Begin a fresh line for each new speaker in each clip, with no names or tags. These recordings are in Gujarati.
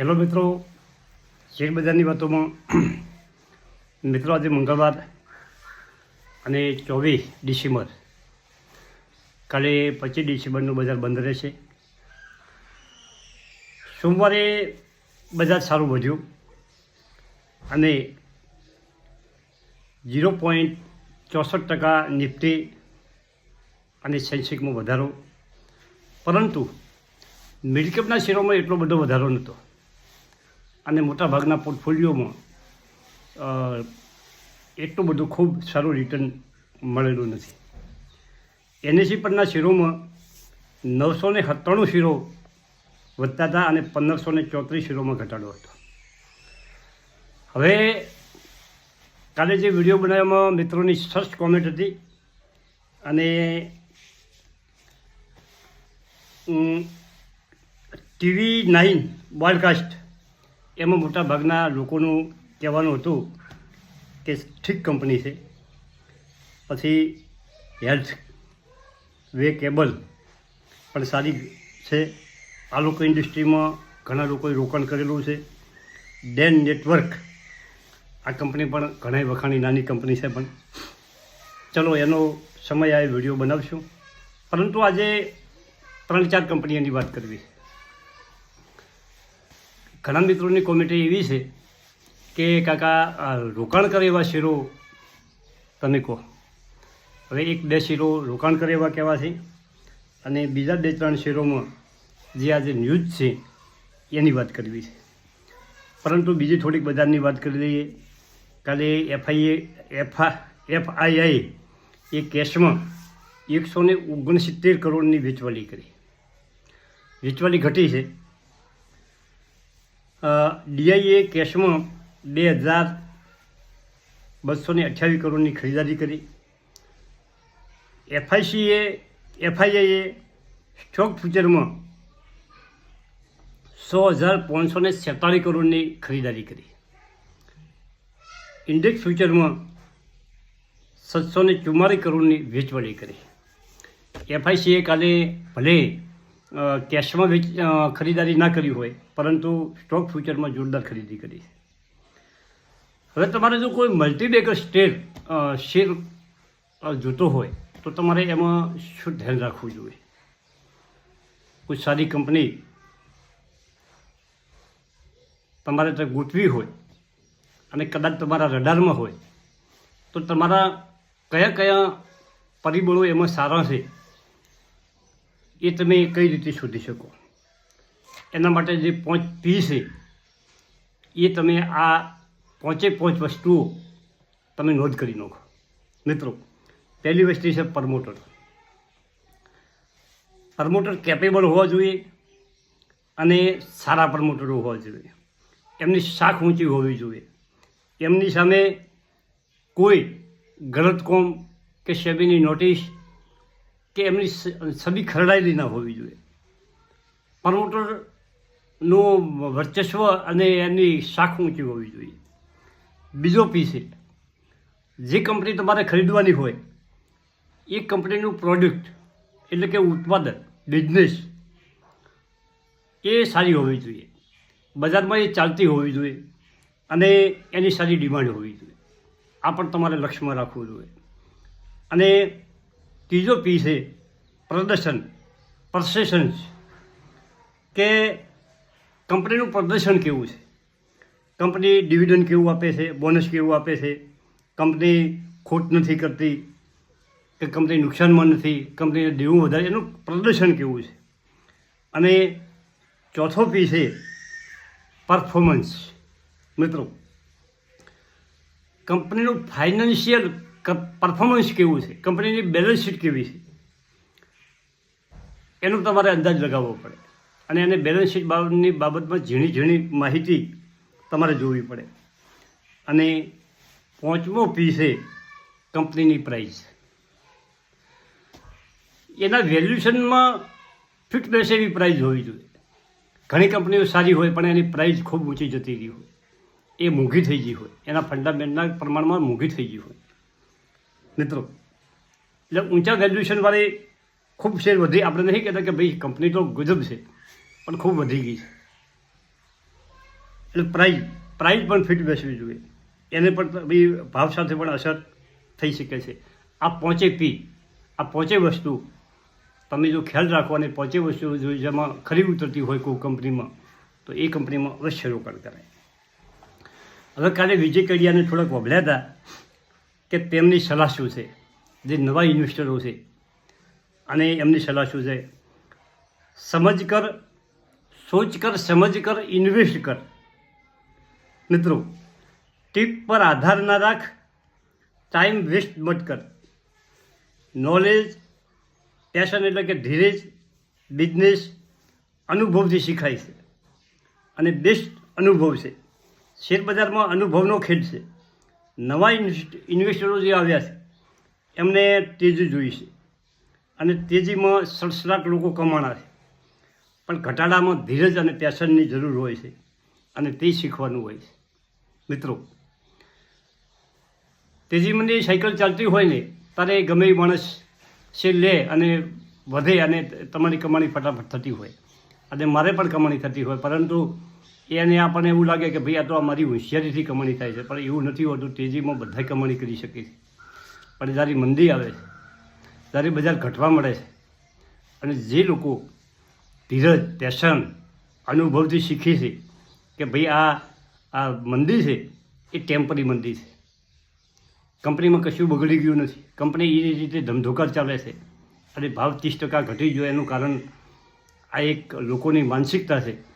હેલો મિત્રો શેરબજારની વાતોમાં. મિત્રો, આજે મંગળવાર અને ચોવીસ ડિસેમ્બર. કાલે પચીસ ડિસેમ્બરનું બજાર બંધ રહેશે. સોમવારે બજાર સારું વધ્યું અને ઝીરો પોઈન્ટ ચોસઠ ટકા નિફ્ટી અને સેન્સેક્સમાં વધારો. પરંતુ મિડકેપના શેરોમાં એટલો બધો વધારો નહોતો. અને મોટાભાગના પોર્ટફોલિયોમાં એટલું બધું ખૂબ સારું રિટર્ન મળેલું નથી. એનએસી પરના શેરોમાં નવસો ને સત્તાણું શેરો વધતા હતા અને પંદરસો ને ચોત્રીસ શેરોમાં ઘટાડો હતો. હવે, કાલે જે વીડિયો બનાવવામાં મિત્રોની સર્ચ કોમેન્ટ હતી અને ટીવી નાઇન બોડકાસ્ટ એમાં મોટા ભાગના લોકોનું કહેવાનું હતું કે ઠીક કંપની છે. પછી હેલ્થ વે કેબલ પણ સારી છે. આ લોકો ઇન્ડસ્ટ્રીમાં ઘણા લોકોએ રોકાણ કરેલું છે. ડેન નેટવર્ક આ કંપની પણ ઘણા વખાણી નાની કંપની છે પણ. ચલો એનો સમય આ વીડિયો બનાવશું. પરંતુ આજે ત્રણ ચાર કંપનીઓની વાત કરવી ઘણા મિત્રોની કોમેન્ટ એવી છે કે કાકા રોકાણ કરે એવા શેરો તમે કહો. હવે એક બે શેરો રોકાણ કરે એવા કેવા છે અને બીજા બે ત્રણ શેરોમાં જે આજે ન્યૂઝ છે એની વાત કરવી છે. પરંતુ બીજી થોડીક બજારની વાત કરી લઈએ કાલે એફઆઈએ, એફઆ, એફઆઈઆઈ એ કેસમાં એકસો ને ઓગણસિત્તેર કરોડની વેચવાલી કરી. વેચવાલી ઘટી છે. ડીઆઈએ કેશમાં બે હજાર બસો ને અઠ્યાવીસ કરોડની ખરીદારી કરી. એફઆઈસીએ, એફઆઈઆઈએ સ્ટોક ફ્યુચરમાં સો હજાર પાંચસો ને કરોડની ખરીદારી કરી. ઇન્ડેક્સ ફ્યુચરમાં સાતસો ને કરોડની વેચવાળી કરી. એફઆઈસીએ કાલે ભલે કેશમાં વેચ ખરીદારી ના કરી હોય, પરંતુ સ્ટોક ફ્યુચરમાં જોરદાર ખરીદી કરી. હવે તમારે જો કોઈ મલ્ટીબેકર સ્ટેટ શેર જોતો હોય, તો તમારે એમાં શું ધ્યાન રાખવું જોઈએ? કોઈ સારી કંપની તમારે ત્યાં ગોઠવી હોય અને કદાચ તમારા રડારમાં હોય, તો તમારા કયા કયા પરિબળો એમાં સારા છે? એ તમે કઈ રીતે શોધી શકો? એના માટે જે પાંચ પી છે, એ તમે આ પાંચે પાંચ વસ્તુઓ તમે નોંધ કરી નાખો. મિત્રો, પહેલી વસ્તુ છે પ્રમોટર. પ્રમોટર કેપેબલ હોવા જોઈએ અને સારા પ્રમોટરો હોવા જોઈએ. એમની શાખ ઊંચી હોવી જોઈએ. એમની સામે કોઈ ગલત કોમ કે સેબીની નોટિસ કે એમની છબી ખરડાયેલી ના હોવી જોઈએ. પ્રમોટરનું વર્ચસ્વ અને એની શાખ ઊંચી હોવી જોઈએ. બીજો પી છે. જે કંપની તમારે ખરીદવાની હોય, એ કંપનીનું પ્રોડક્ટ એટલે કે ઉત્પાદન બિઝનેસ એ સારી હોવી જોઈએ. બજારમાં એ ચાલતી હોવી જોઈએ અને એની સારી ડિમાન્ડ હોવી જોઈએ. આ પણ તમારે લક્ષ્યમાં રાખવું જોઈએ. અને ત્રીજો પી છે, પ્રદર્શન પરસેશન્સ કે કંપનીનું પ્રદર્શન કેવું છે? કંપની ડિવિડન્ડ કેવું આપે છે? બોનસ કેવું આપે છે? કંપની ખોટ નથી કરતી? કે કંપની નુકસાનમાં નથી? કંપનીને દેવું વધારે? એનું પ્રદર્શન કેવું છે? અને ચોથો પી છે પરફોર્મન્સ મિત્રો, કંપનીનું ફાઇનાન્શિયલ પરફોર્મન્સ કેવું છે? કંપનીની બેલેન્સ શીટ કેવી છે? એનો તમારે અંદાજ લગાવવો પડે. અને એને બેલેન્સ શીટ બાબતની બાબતમાં ઝીણી ઝીણી માહિતી તમારે જોવી પડે. અને પાંચમો પી છે કંપનીની પ્રાઇસ એના વેલ્યુશનમાં ફિટ બેસે એવી પ્રાઇસ હોવી જોઈએ. ઘણી કંપનીઓ સારી હોય, પણ એની પ્રાઇસ ખૂબ ઊંચી જતી રહી હોય. એ મોંઘી થઈ ગઈ હોય. એના ફંડામેન્ટના પ્રમાણમાં મોંઘી થઈ ગઈ હોય. મિત્રો, એટલે ઊંચા વેલ્યુએશનવાળી ખૂબ શેર વધી. આપણે નહીં કહેતા કે ભાઈ કંપની તો ગજબ છે, પણ ખૂબ વધી ગઈ છે. એટલે પ્રાઇઝ પ્રાઇઝ પણ ફિટ બેસવી જોઈએ. એને પણ બી ભાવ સાથે પણ અસર થઈ શકે છે. આ પહોંચે પી, આ પહોંચે વસ્તુ. તમે જો ખ્યાલ રાખો અને પહોંચે વસ્તુ જો જેમાં ખરી ઉતરતી હોય કોઈ કંપનીમાં તો એ કંપનીમાં અવશ્ય રોકાણ કરાય. હવે કાલે વિજય કડિયાને થોડાક વભળ્યા હતા. કે તેમની સલાહ શું છે? જે નવા ઇન્વેસ્ટરો છે. અને એમની સલાહ શું છે? સમજ કર, સોચ કર, સમજ કર ઇન્વેસ્ટ કર. મિત્રો ટીપ પર આધાર ના રાખ ટાઈમ વેસ્ટ મત કર. નોલેજ પેશન એટલે કે ધીરેજ બિઝનેસ અનુભવથી શીખાય છે. અને બેસ્ટ અનુભવ છે. શેરબજારમાં અનુભવનો ખેડ છે. નવા ઇન્વેસ્ટરો જે આવ્યા છે, એમને તેજી જોઈ છે. અને તેજીમાં સડસડાટ લોકો કમાણા છે. પણ ઘટાડામાં ધીરજ અને પેશનની જરૂર હોય છે અને તે શીખવાનું હોય છે. મિત્રો, તેજી મંદી સાયકલ ચાલતી હોય ને ત્યારે ગમે એ માણસ છે, લે અને વધે અને તમારી કમાણી ફટાફટ થતી હોય. અને મારે પણ કમાણી થતી હોય, પરંતુ એને આપણને એવું લાગે કે ભાઈ આ તો આ મારી હોશિયારીથી કમાણી થાય છે, પણ એવું નથી હોતું, તેજીમાં બધાય કમાણી કરી શકે છે. પણ જ્યારે મંદી આવે છે જ્યારે બજાર ઘટવા મળે છે, અને જે લોકો ધીરજ, પેશન, અનુભવથી શીખી છે કે ભાઈ આ આ મંદી છે, એ ટેમ્પરરી મંદી છે. કંપનીમાં કશું બગડી ગયું નથી. કંપની એ રીતે ધમધોકાર ચાલે છે અને ભાવ ત્રીસ ટકા ઘટી ગયો, એનું કારણ આ એક લોકોની માનસિકતા છે.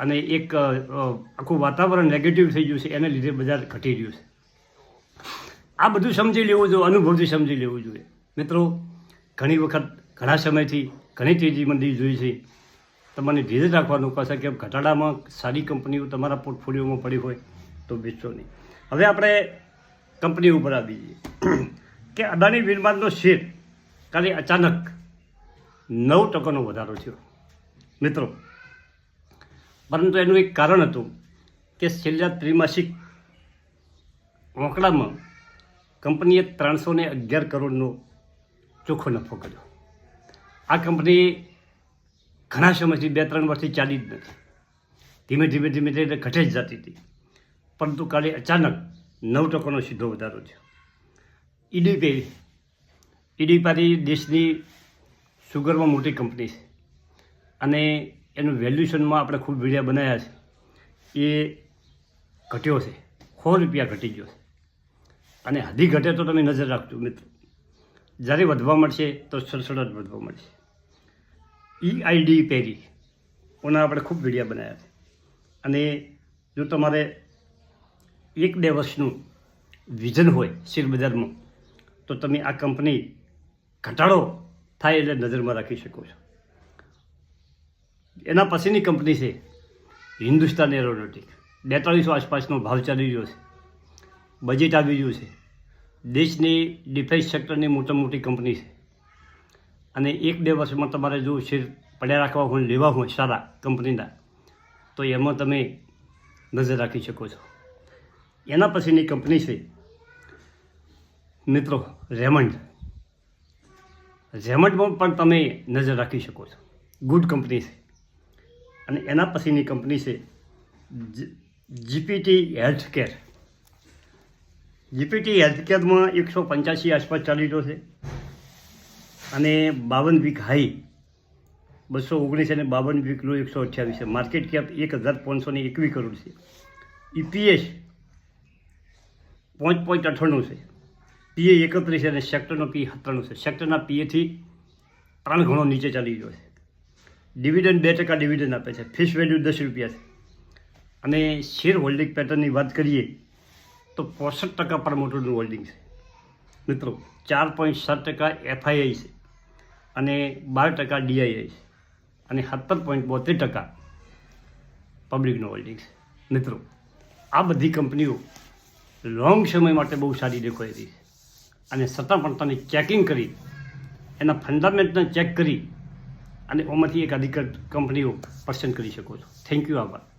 અને એક આખું વાતાવરણ નેગેટિવ થઈ ગયું છે, એને લીધે બજાર ઘટી રહ્યું છે. આ બધું સમજી લેવું જોઈએ, અનુભવથી સમજી લેવું જોઈએ. મિત્રો, ઘણી વખત, ઘણા સમયથી, ઘણી તેજી મંદી જોઈ છે. તમારે ધીરજ રાખવાનું કહેશે કે ઘટાડામાં સારી કંપનીઓ તમારા પોર્ટફોલિયોમાં પડી હોય તો વેચો નહીં. હવે આપણે કંપની ઉપર આવી જઈએ કે અદાણી વિરમાનનો શેર કાલે અચાનક નવ ટકાનો વધારો થયો. મિત્રો પરંતુ એનું એક કારણ હતું કે છેલ્લા ત્રિમાસિક આંકડામાં કંપનીએ ત્રણસો ને અગિયાર કરોડનો ચોખ્ખો નફો કર્યો. આ કંપની ઘણા સમયથી બે ત્રણ વર્ષથી ચાલી જ નથી. ધીમે ધીમે ધીમે ધીમે ઘટે જ જતી હતી. પરંતુ કાલે અચાનક નવ ટકાનો સીધો વધારો થયો. ઈડીપે ઈડીપારી દેશની સુગરમાં મોટી કંપની છે. અને એનું વેલ્યુએશનમાં આપણે ખૂબ વિડીયા બનાવ્યા છે. એ ઘટ્યો છે. સો રૂપિયા ઘટી ગયો છે. અને હદી ઘટે તો તમે નજર રાખજો મિત્રો. જ્યારે વધવા મળશે તો સડસડાટ વધવા મળશે. ઈઆઈડી પેરી ઓના આપણે ખૂબ વિડીયા બનાવ્યા છે. અને જો તમારે એક બે વર્ષનું વિઝન હોય શેરબજારમાં તો તમે આ કંપની ઘટાડો થાય એટલે નજરમાં રાખી શકો છો. એના પછીની કંપની છે હિન્દુસ્તાન એરોનોટિક. બેતાળીસો આસપાસનો ભાવ ચાલી રહ્યો છે. બજેટ આવી રહ્યું છે. દેશની ડિફેન્સ સેક્ટરની મોટા મોટી કંપની છે. અને એક બે વર્ષમાં તમારે જો શેર પડ્યા રાખવા હોય, લેવા હોય સારા કંપનીના, તો એમાં તમે નજર રાખી શકો છો. એના પછીની કંપની છે મિત્રો રેમંડ. રેમંડમાં પણ તમે નજર રાખી શકો છો. ગુડ કંપની છે. અને એના પછીની કંપની છે GPT health care GPT health કેરમાં એકસો પંચ્યાસી આસપાસ ચાલી રહ્યો છે અને બાવન વીક હાઈ બસો ઓગણીસ અને બાવન વીક લો એકસો અઠ્યાવીસ છે. માર્કેટ કેપ એક હજાર પાંચસો ને એકવીસ કરોડ છે. ઈપીએસ પાંચ પોઈન્ટ અઠ્ઠાણું છે. પીએ એકત્રીસ અને સેક્ટરનો પી સત્તાણું છે. સેક્ટરના પીએથી ત્રણ ગણો નીચે ચાલી ગયો છે. ડિવિડન્ડ બે ટકા ડિવિડન્ડ આપે છે. ફિશ વેલ્યુ દસ રૂપિયા છે. અને શેર હોલ્ડિંગ પેટર્નની વાત કરીએ, તો પોસઠ ટકા પ્રમોટરનું હોલ્ડિંગ છે. મિત્રો, ચાર પોઈન્ટ સાત ટકા એફઆઈઆઈ છે અને બાર ટકા ડીઆઈઆઈ છે અને સત્તર પોઈન્ટ બોતેર ટકા પબ્લિકનું હોલ્ડિંગ છે. મિત્રો, આ બધી કંપનીઓ લોંગ સમય માટે બહુ સારી દેખાઈ રહી છે. અને છતાં પણ તમે ચેકિંગ કરી, એના ફંડામેન્ટને ચેક કરી અને ઓમાંથી એક અધિકૃત કંપનીઓ પસંદ કરી શકો છો. થેન્ક યુ આભાર.